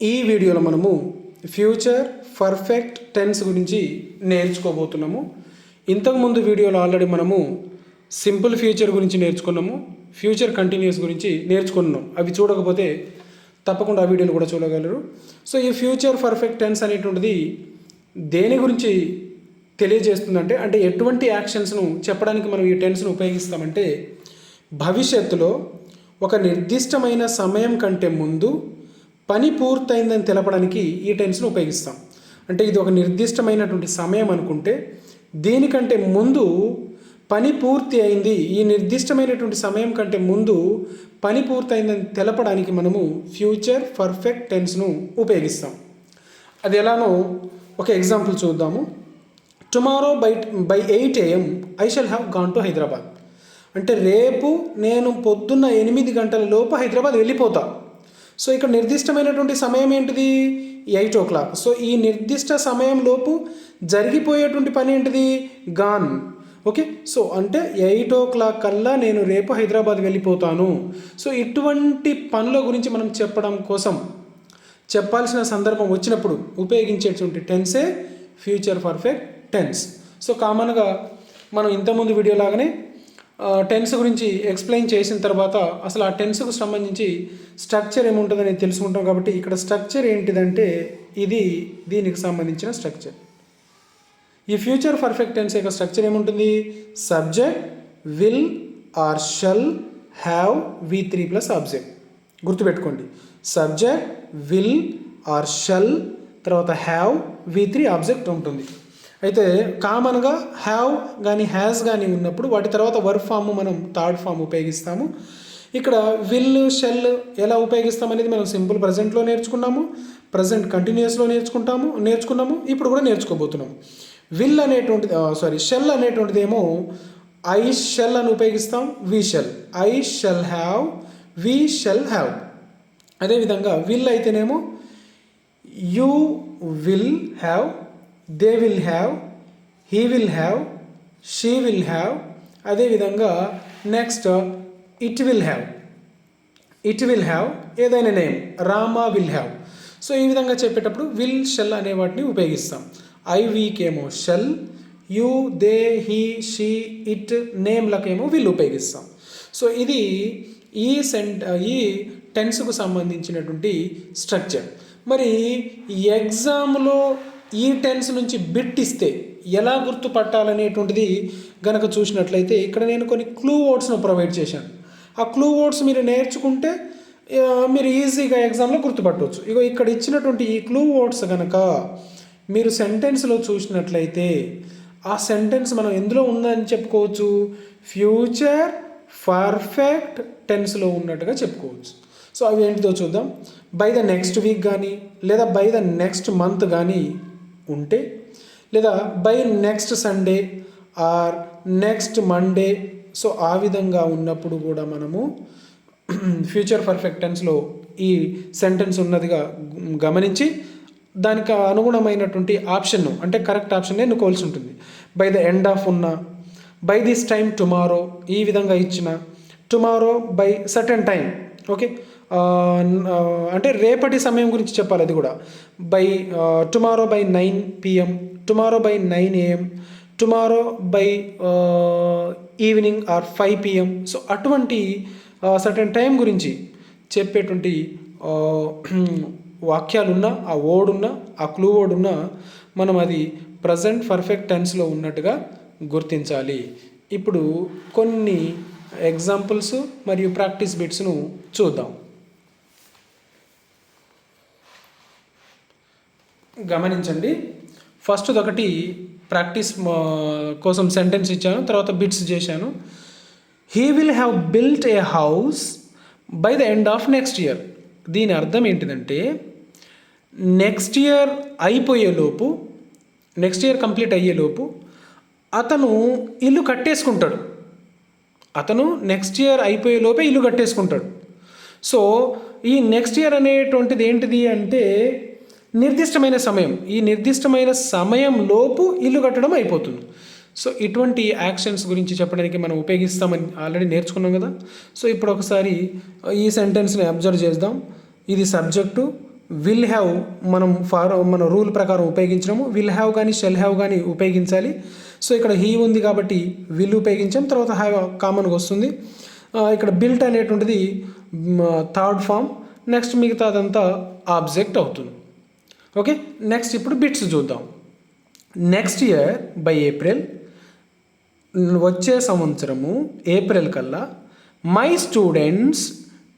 ఈ వీడియోలో మనము ఫ్యూచర్ పర్ఫెక్ట్ టెన్స్ గురించి నేర్చుకోబోతున్నాము. ఇంతకుముందు వీడియోలో ఆల్రెడీ మనము సింపుల్ ఫ్యూచర్ గురించి నేర్చుకున్నాము. ఫ్యూచర్ కంటిన్యూస్ గురించి నేర్చుకున్నాం. అవి చూడకపోతే తప్పకుండా ఆ వీడియోలు కూడా చూడగలరు. సో ఈ ఫ్యూచర్ పర్ఫెక్ట్ టెన్స్ అనేటువంటిది దేని గురించి తెలియజేస్తుందంటే అంటే ఎటువంటి యాక్షన్స్ను చెప్పడానికి మనం ఈ టెన్స్ను ఉపయోగిస్తామంటే భవిష్యత్తులో ఒక నిర్దిష్టమైన సమయం కంటే ముందు పని పూర్తయిందని తెలపడానికి ఈ టెన్స్ను ఉపయోగిస్తాం. అంటే ఇది ఒక నిర్దిష్టమైనటువంటి సమయం అనుకుంటే దీనికంటే ముందు పని పూర్తి అయింది ఈ నిర్దిష్టమైనటువంటి సమయం కంటే ముందు పని పూర్తయిందని తెలపడానికి మనము ఫ్యూచర్ పర్ఫెక్ట్ టెన్స్ను ఉపయోగిస్తాం. అది ఎలానో ఒక ఎగ్జాంపుల్ చూద్దాము. Tomorrow by by eight AM I shall have gone to Hyderabad. అంటే రేపు నేను పొద్దున్న ఎనిమిది గంటల లోపు హైదరాబాద్ వెళ్ళిపోతా. సో ఇక్కడ నిర్దిష్టమైనటువంటి సమయం ఏంటిది? ఎయిట్ ఓ క్లాక్. సో ఈ నిర్దిష్ట సమయం లోపు జరిగిపోయేటువంటి పని ఏంటిది? గాన్. ఓకే? సో అంటే ఎయిట్ ఓ క్లాక్ కల్లా నేను రేపు హైదరాబాద్ వెళ్ళిపోతాను. సో ఇటువంటి పనుల గురించి మనం చెప్పడం కోసం చెప్పాల్సిన సందర్భం వచ్చినప్పుడు ఉపయోగించేటువంటి tense future perfect tense so కామన్గా మనం ఇంతకుముందు వీడియో లాగానే టెన్స్ గురించి ఎక్స్ప్లెయిన్ చేసిన తర్వాత అసలు ఆ టెన్స్కు సంబంధించి స్ట్రక్చర్ ఏముంటుందని తెలుసుకుంటాం కాబట్టి ఇక్కడ స్ట్రక్చర్ ఏంటిదంటే ఇది దీనికి సంబంధించిన స్ట్రక్చర్ ఈ ఫ్యూచర్ పర్ఫెక్ట్ టెన్స్ యొక్క స్ట్రక్చర్ ఏముంటుంది? Subject will or shall have V three plus object గుర్తుపెట్టుకోండి. సబ్జెక్ట్ విల్ ఆర్ షల్ తర్వాత హ్యావ్ వి త్రీ ఆబ్జెక్ట్ ఉంటుంది. అయితే కామన్గా హ్యావ్ కానీ హ్యాస్ కానీ ఉన్నప్పుడు వాటి తర్వాత వర్క్ ఫామ్ మనం థర్డ్ ఫామ్ ఉపయోగిస్తాము. ఇక్కడ విల్ షెల్ ఎలా ఉపయోగిస్తాం అనేది మనం సింపుల్ ప్రజెంట్లో నేర్చుకున్నాము. ప్రజెంట్ కంటిన్యూస్లో నేర్చుకుంటాము నేర్చుకున్నాము ఇప్పుడు కూడా నేర్చుకోబోతున్నాము. విల్ అనేటువంటిది సారీ షెల్ అనేటువంటిది ఏమో ఐ షెల్ అని ఉపయోగిస్తాం we shall I shall have we shall have అదేవిధంగా విల్ అయితేనేమో you will have they will have he will have she will have అదేవిధంగా next it will have it will have ఏదైనా name Rama will have so ఈ విధంగా చెప్పేటప్పుడు will shall అనే వాటిని ఉపయోగిస్తాం. I వీకేమో shall you they he she it నేమ్లకేమో will ఉపయోగిస్తాం. So ఇది ఈ సెంట్ ఈ టెన్స్కు సంబంధించినటువంటి స్ట్రక్చర్ మరి ఎగ్జామ్లో ఈ టెన్స్ నుంచి బిట్ ఇస్తే ఎలా గుర్తుపట్టాలనేటువంటిది గనక చూసినట్లయితే ఇక్కడ నేను కొన్ని క్లూ వర్డ్స్ను ప్రొవైడ్ చేశాను. ఆ క్లూ వర్డ్స్ మీరు నేర్చుకుంటే మీరు ఈజీగా ఎగ్జామ్లో గుర్తుపట్టవచ్చు. ఇగో ఇక్కడ ఇచ్చినటువంటి ఈ క్లూ వర్డ్స్ కనుక మీరు సెంటెన్స్లో చూసినట్లయితే ఆ సెంటెన్స్ మనం ఎందులో ఉందని చెప్పుకోవచ్చు? ఫ్యూచర్ పర్ఫెక్ట్ టెన్స్లో ఉన్నట్టుగా చెప్పుకోవచ్చు. సో అవి ఏంటిదో చూద్దాం. బై ద నెక్స్ట్ వీక్ కానీ లేదా బై ద నెక్స్ట్ మంత్ కానీ ఉంటే లేదా by next Sunday or next Monday so ఆ విధంగా ఉన్నప్పుడు కూడా మనము ఫ్యూచర్ పర్ఫెక్ట్ టెన్స్లో ఈ సెంటెన్స్ ఉన్నదిగా గమనించి దానికి అనుగుణమైనటువంటి ఆప్షన్ను అంటే కరెక్ట్ ఆప్షన్ ఎన్నుకోవాల్సి ఉంటుంది. బై ద ఎండ్ ఆఫ్ ఉన్న బై దిస్ టైం టుమారో ఈ విధంగా ఇచ్చిన tomorrow by certain time okay అంటే రేపటి సమయం గురించి చెప్పాలి అది కూడా. By tomorrow by nine PM tomorrow by nine AM tomorrow by evening or five PM. So అటువంటి సర్టన్ టైం గురించి చెప్పేటువంటి వాక్యాలున్నా ఆ ఓడున్నా ఆ క్లూ ఓడున్నా మనం అది ప్రజెంట్ పర్ఫెక్ట్ టెన్స్లో ఉన్నట్టుగా గుర్తించాలి. ఇప్పుడు కొన్ని ఎగ్జాంపుల్స్ మరియు ప్రాక్టీస్ బిట్స్ను చూద్దాం. గమనించండి. ఫస్ట్ ఒకటి ప్రాక్టీస్ కోసం సెంటెన్స్ ఇచ్చాను తర్వాత బిట్స్ చేశాను. He will have built a house by the end of next year దీని అర్థం ఏంటిదంటే నెక్స్ట్ ఇయర్ అయిపోయేలోపు నెక్స్ట్ ఇయర్ కంప్లీట్ అయ్యేలోపు అతను ఇల్లు కట్టేసుకుంటాడు. అతను నెక్స్ట్ ఇయర్ అయిపోయేలోపే ఇల్లు కట్టేసుకుంటాడు. సో ఈ నెక్స్ట్ ఇయర్ అనేటువంటిది ఏంటిది అంటే నిర్దిష్టమైన సమయం. ఈ నిర్దిష్టమైన సమయం లోపు ఇల్లు కట్టడం అయిపోతుంది. సో ఇటువంటి యాక్షన్స్ గురించి చెప్పడానికి మనం ఉపయోగిస్తామని ఆల్రెడీ నేర్చుకున్నాం కదా. సో ఇప్పుడు ఒకసారి ఈ సెంటెన్స్ని అబ్జర్వ్ చేద్దాం. ఇది సబ్జెక్టు. విల్ హ్యావ్ మనం ఫార్ మన రూల్ ప్రకారం ఉపయోగించడము. విల్ హ్యావ్ కానీ షెల్ హ్యావ్ కానీ ఉపయోగించాలి. సో ఇక్కడ హీ ఉంది కాబట్టి విల్ ఉపయోగించాం. తర్వాత హ్యావ్ కామన్గా వస్తుంది. ఇక్కడ బిల్ట్ అనేటువంటిది థర్డ్ ఫామ్. నెక్స్ట్ మిగతాదంతా ఆబ్జెక్ట్ అవుతుంది. ఓకే నెక్స్ట్ ఇప్పుడు బిట్స్ చూద్దాం. నెక్స్ట్ ఇయర్ బై ఏప్రిల్ వచ్చే సంవత్సరము ఏప్రిల్ కల్లా my students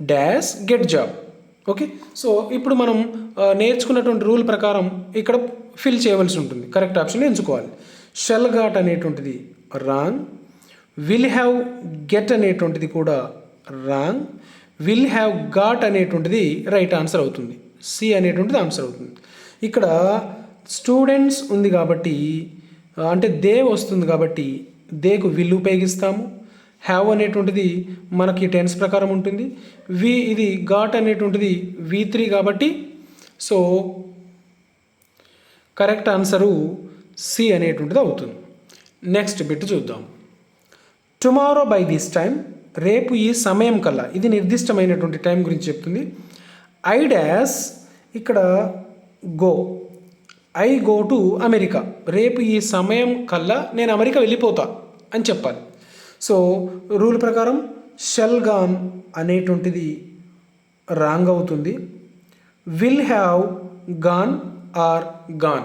dash get job okay so ఇప్పుడు మనం నేర్చుకున్నటువంటి రూల్ ప్రకారం ఇక్కడ ఫిల్ చేయవలసి ఉంటుంది. కరెక్ట్ ఆప్షన్ ఎంచుకోవాలి. షెల్ ఘాట్ అనేటువంటిది రాంగ్ విల్ హ్యావ్ గెట్ అనేటువంటిది కూడా రాంగ్ విల్ హ్యావ్ ఘాట్ అనేటువంటిది రైట్ ఆన్సర్ అవుతుంది. సి అనేటువంటిది ఆన్సర్ అవుతుంది. ఇక్కడ స్టూడెంట్స్ ఉంది కాబట్టి అంటే దే వస్తుంది కాబట్టి దేకు విల్ ఉపయోగిస్తాము. హ్యావ్ అనేటువంటిది మనకి టెన్స్ ప్రకారం ఉంటుంది. వి ఇది ఘాట్ అనేటువంటిది వి త్రీ కాబట్టి సో కరెక్ట్ ఆన్సరు సి అనేటువంటిది అవుతుంది. నెక్స్ట్ బిట్ చూద్దాం. టుమారో బై దిస్ టైం రేపు ఈ సమయం కల్లా ఇది నిర్దిష్టమైనటువంటి టైం గురించి చెప్తుంది. ఐ ఇక్కడ go. I go to America. రేపు ఈ సమయం కల్లా నేను అమెరికా వెళ్ళిపోతా అని చెప్పాలి. సో రూల్ ప్రకారం షెల్ గామ్ అనేటువంటిది రాంగ్ అవుతుంది. Will have gone or gone.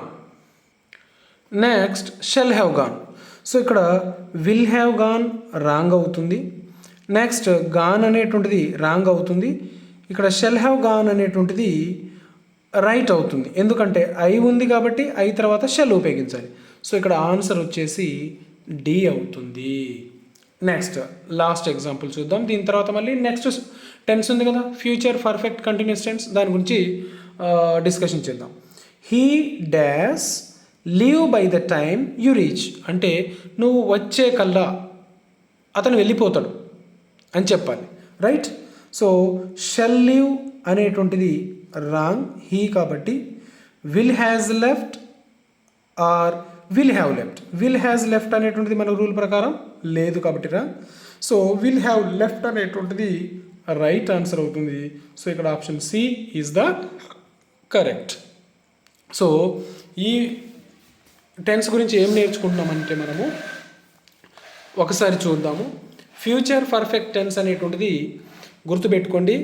Next shall have gone. So ఇక్కడ విల్ హ్యావ్ గాన్ రాంగ్ అవుతుంది. నెక్స్ట్ గాన్ అనేటువంటిది రాంగ్ అవుతుంది. ఇక్కడ షెల్ హ్యావ్ గాన్ అనేటువంటిది రైట్ అవుతుంది. ఎందుకంటే ఐ ఉంది కాబట్టి ఐ తర్వాత షెల్ ఉపయోగించాలి. సో ఇక్కడ ఆన్సర్ వచ్చేసి డి అవుతుంది. నెక్స్ట్ లాస్ట్ ఎగ్జాంపుల్ చూద్దాం. దీని తర్వాత మళ్ళీ నెక్స్ట్ టెన్స్ ఉంది కదా. Future perfect continuous tense. దాని గురించి డిస్కషన్ చేద్దాం. He dash leave by the time you reach. అంటే నువ్వు వచ్చే కల్లా అతను వెళ్ళిపోతాడు అని చెప్పాలి. రైట్? సో షెల్ లీవ్ అనేటువంటిది రాంగ్ హీ కాబట్టి will has left or will have left will has left అనేటువంటిది మన రూల్ ప్రకారం లేదు కాబట్టి రా. సో విల్ హ్యావ్ లెఫ్ట్ అనేటువంటిది రైట్ ఆన్సర్ అవుతుంది. సో ఇక్కడ option C is the correct so ఈ టెన్స్ గురించి ఏం నేర్చుకుంటున్నామంటే మనము ఒకసారి చూద్దాము. ఫ్యూచర్ పర్ఫెక్ట్ టెన్స్ అనేటువంటిది గుర్తుపెట్టుకోండి.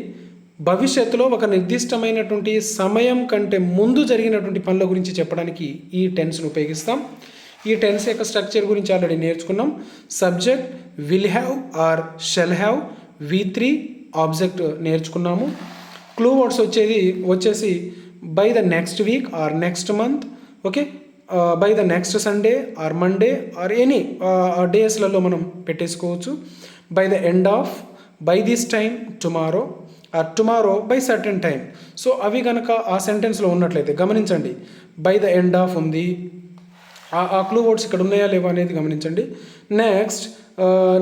భవిష్యత్తులో ఒక నిర్దిష్టమైనటువంటి సమయం కంటే ముందు జరిగినటువంటి పనుల గురించి చెప్పడానికి ఈ టెన్స్ను ఉపయోగిస్తాం. ఈ టెన్స్ యొక్క స్ట్రక్చర్ గురించి ఆల్రెడీ నేర్చుకున్నాం. Subject will have or shall have V three object నేర్చుకున్నాము. క్లూ వర్డ్స్ వచ్చేది వచ్చేసి by the next week or next month okay by the next Sunday or Monday or any డేస్లలో మనం పెట్టేసుకోవచ్చు. By the end of by this time tomorrow tomorrow by certain time so అవి కనుక ఆ సెంటెన్స్లో ఉన్నట్లయితే గమనించండి. By the end of ఉంది. ఆ- ఆ క్లూ వర్డ్స్ ఇక్కడ ఉన్నాయా లేవా అనేది గమనించండి. Next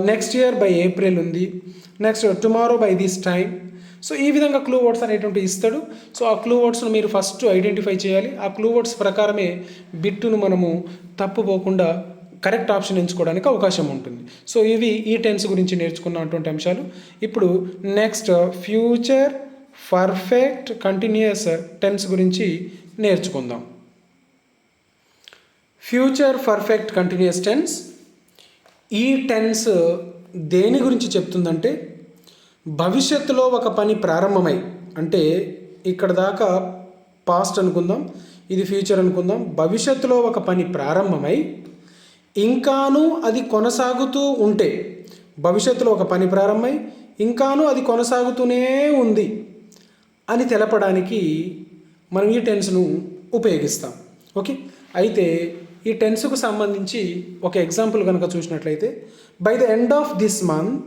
next year by April ఉంది. Next tomorrow by this time so ఈ విధంగా క్లూ వర్డ్స్ అనేటువంటి ఇస్తాడు. సో ఆ క్లూ వర్డ్స్ను మీరు ఫస్ట్ ఐడెంటిఫై చేయాలి. ఆ క్లూ వర్డ్స్ ప్రకారమే బిట్టును మనము తప్పుపోకుండా కరెక్ట్ ఆప్షన్ ఎంచుకోవడానికి అవకాశం ఉంటుంది. సో ఇవి ఈ టెన్స్ గురించి నేర్చుకున్నటువంటి అంశాలు. ఇప్పుడు next future perfect continuous tense గురించి నేర్చుకుందాం. ఫ్యూచర్ పర్ఫెక్ట్ కంటిన్యూస్ టెన్స్ ఈ టెన్స్ దేని గురించి చెప్తుందంటే భవిష్యత్తులో ఒక పని ప్రారంభమై అంటే ఇక్కడ దాకా పాస్ట్ అనుకుందాం ఇది ఫ్యూచర్ అనుకుందాం భవిష్యత్తులో ఒక పని ప్రారంభమై ఇంకాను అది కొనసాగుతూ ఉంటే భవిష్యత్తులో ఒక పని ప్రారంభమై ఇంకాను అది కొనసాగుతూనే ఉంది అని తెలపడానికి మనం ఈ టెన్స్ను ఉపయోగిస్తాం. ఓకే? అయితే ఈ టెన్స్కు సంబంధించి ఒక ఎగ్జాంపుల్ కనుక చూసినట్లయితే by the end of this month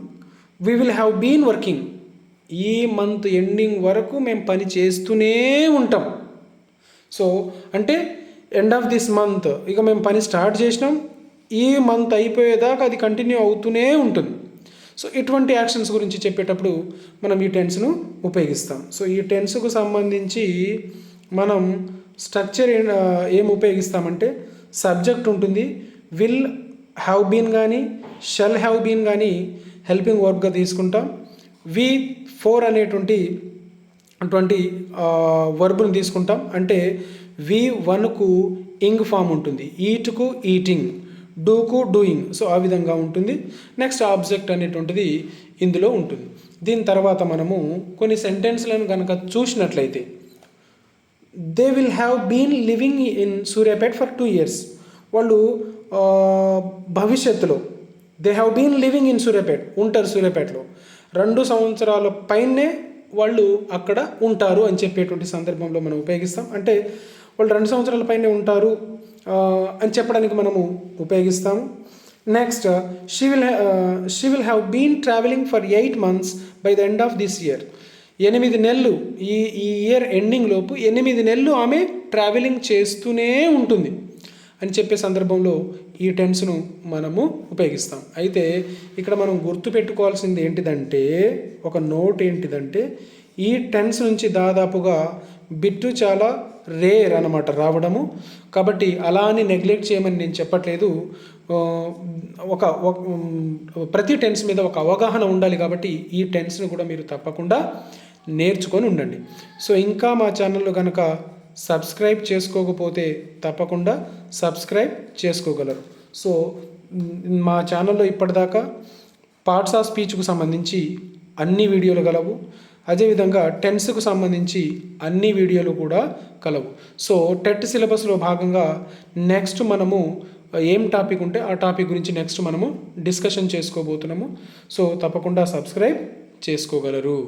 we will have been working ఈ మంత్ ఎండింగ్ వరకు మేము పని చేస్తూనే ఉంటాం. సో అంటే ఎండ్ ఆఫ్ దిస్ మంత్ ఇక మేము పని స్టార్ట్ చేసినాం. ఈ మంత్ అయిపోయేదాకా అది కంటిన్యూ అవుతూనే ఉంటుంది. సో ఇటువంటి యాక్షన్స్ గురించి చెప్పేటప్పుడు మనం ఈ టెన్స్ను ఉపయోగిస్తాం. సో ఈ టెన్స్కు సంబంధించి మనం స్ట్రక్చర్ ఏం ఉపయోగిస్తామంటే సబ్జెక్ట్ ఉంటుంది. విల్ హ్యావ్ బీన్ కానీ షెల్ హ్యావ్ బీన్ కానీ హెల్పింగ్ వర్క్గా తీసుకుంటాం. వి ఫోర్ అనేటువంటి అటువంటి వర్బ్ను తీసుకుంటాం. అంటే వి వన్కు ఇంగ్ ఫామ్ ఉంటుంది. ఈట్కు ఈటింగ్. డూకు డూయింగ్. సో ఆ విధంగా ఉంటుంది. నెక్స్ట్ ఆబ్జెక్ట్ అనేటువంటిది ఇందులో ఉంటుంది. దీని తర్వాత మనము కొన్ని సెంటెన్స్లను కనుక చూసినట్లయితే they will have been living in Suryapet for two years. వాళ్ళు భవిష్యత్తులో they have been living in Suryapet ఉంటారు సూర్యాపేటలో. రెండు సంవత్సరాల పైనే వాళ్ళు అక్కడ ఉంటారు అని చెప్పేటువంటి సందర్భంలో మనం ఉపయోగిస్తాం. అంటే వాళ్ళు రెండు సంవత్సరాల పైనే ఉంటారు అని చెప్పడానికి మనము ఉపయోగిస్తాము. Next she will she will have been travelling for eight months by the end of this year ఎనిమిది నెలలు ఈ ఈ ఇయర్ ఎండింగ్ లోపు ఎనిమిది నెలలు ఆమె ట్రావెలింగ్ చేస్తూనే ఉంటుంది అని చెప్పే సందర్భంలో ఈ టెన్స్ను మనము ఉపయోగిస్తాం. అయితే ఇక్కడ మనం గుర్తుపెట్టుకోవాల్సింది ఏంటిదంటే ఒక నోట్ ఏంటిదంటే ఈ టెన్స్ నుంచి దాదాపుగా బిట్టు చాలా రేర్ అనమాట రావడము. కాబట్టి అలా అని నెగ్లెక్ట్ చేయమని నేను చెప్పట్లేదు. ఒక ప్రతి టెన్స్ మీద ఒక అవగాహన ఉండాలి కాబట్టి ఈ టెన్స్ను కూడా మీరు తప్పకుండా నేర్చుకొని ఉండండి. సో ఇంకా మా ఛానల్లో కనుక సబ్స్క్రైబ్ చేసుకోకపోతే తప్పకుండా సబ్స్క్రైబ్ చేసుకోగలరు. సో మా ఛానల్లో ఇప్పటిదాకా పార్ట్స్ ఆఫ్ స్పీచ్కు సంబంధించి అన్ని వీడియోలు గలవు. అదేవిధంగా టెన్స్కు సంబంధించి అన్ని వీడియోలు కూడా కలవు. సో టెట్ సిలబస్లో భాగంగా నెక్స్ట్ మనము ఏం టాపిక్ ఉంటే ఆ టాపిక్ గురించి నెక్స్ట్ మనము డిస్కషన్ చేసుకోబోతున్నాము. సో తప్పకుండా సబ్స్క్రైబ్ చేసుకోగలరు.